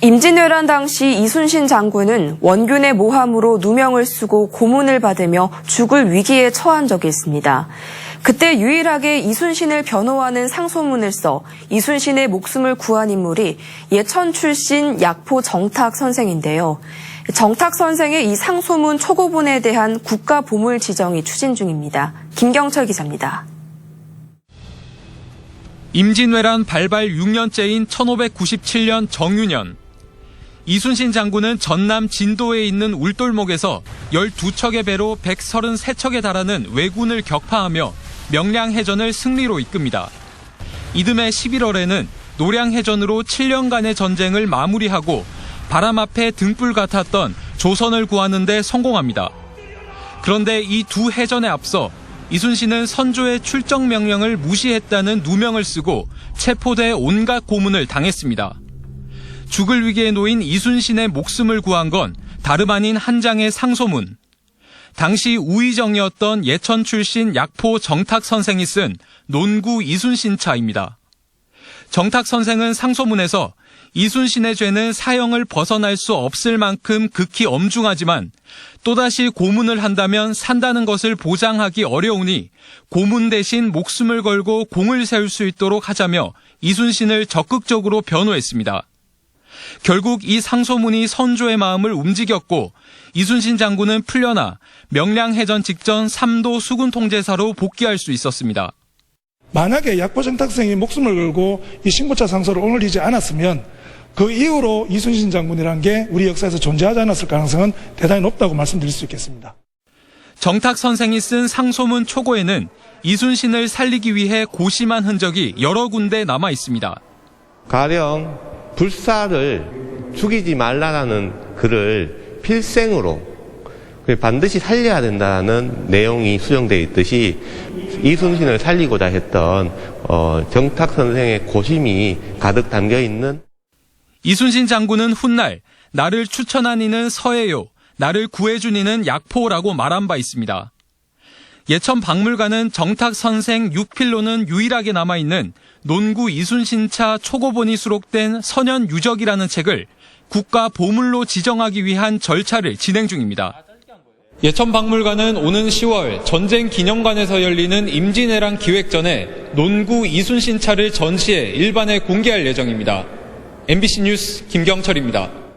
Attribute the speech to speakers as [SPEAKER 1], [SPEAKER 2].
[SPEAKER 1] 임진왜란 당시 이순신 장군은 원균의 모함으로 누명을 쓰고 고문을 받으며 죽을 위기에 처한 적이 있습니다. 그때 유일하게 이순신을 변호하는 상소문을 써 이순신의 목숨을 구한 인물이 예천 출신 약포 정탁 선생인데요. 정탁 선생의 이 상소문 초고본에 대한 국가 보물 지정이 추진 중입니다. 김경철 기자입니다.
[SPEAKER 2] 임진왜란 발발 6년째인 1597년 정유년. 이순신 장군은 전남 진도에 있는 울돌목에서 12척의 배로 133척에 달하는 왜군을 격파하며 명량해전을 승리로 이끕니다. 이듬해 11월에는 노량해전으로 7년간의 전쟁을 마무리하고 바람 앞에 등불 같았던 조선을 구하는 데 성공합니다. 그런데 이 두 해전에 앞서 이순신은 선조의 출정 명령을 무시했다는 누명을 쓰고 체포돼 온갖 고문을 당했습니다. 죽을 위기에 놓인 이순신의 목숨을 구한 건 다름 아닌 한 장의 상소문. 당시 우의정이었던 예천 출신 약포 정탁 선생이 쓴 논구 이순신차입니다. 정탁 선생은 상소문에서 이순신의 죄는 사형을 벗어날 수 없을 만큼 극히 엄중하지만 또다시 고문을 한다면 산다는 것을 보장하기 어려우니 고문 대신 목숨을 걸고 공을 세울 수 있도록 하자며 이순신을 적극적으로 변호했습니다. 결국 이 상소문이 선조의 마음을 움직였고 이순신 장군은 풀려나 명량해전 직전 3도 수군 통제사로 복귀할 수 있었습니다.
[SPEAKER 3] 만약에 약포정탁생이 목숨을 걸고 이 신고차 상소를 올리지 않았으면 그 이후로 이순신 장군이라는 게 우리 역사에서 존재하지 않았을 가능성은 대단히 높다고 말씀드릴 수 있겠습니다.
[SPEAKER 2] 정탁 선생이 쓴 상소문 초고에는 이순신을 살리기 위해 고심한 흔적이 여러 군데 남아 있습니다.
[SPEAKER 4] 가령 불사를 죽이지 말라라는 글을 필생으로 반드시 살려야 된다는 내용이 수정되어 있듯이 이순신을 살리고자 했던 어, 정탁 선생의 고심이 가득 담겨 있는
[SPEAKER 2] 이순신 장군은 훗날 나를 추천한 이는 서해요, 나를 구해준 이는 약포라고 말한 바 있습니다. 예천 박물관은 정탁 선생 6필로는 유일하게 남아있는 논구 이순신차 초고본이 수록된 선현 유적이라는 책을 국가 보물로 지정하기 위한 절차를 진행 중입니다. 예천 박물관은 오는 10월 전쟁 기념관에서 열리는 임진왜란 기획전에 논구 이순신 차를 전시해 일반에 공개할 예정입니다. MBC 뉴스 김경철입니다.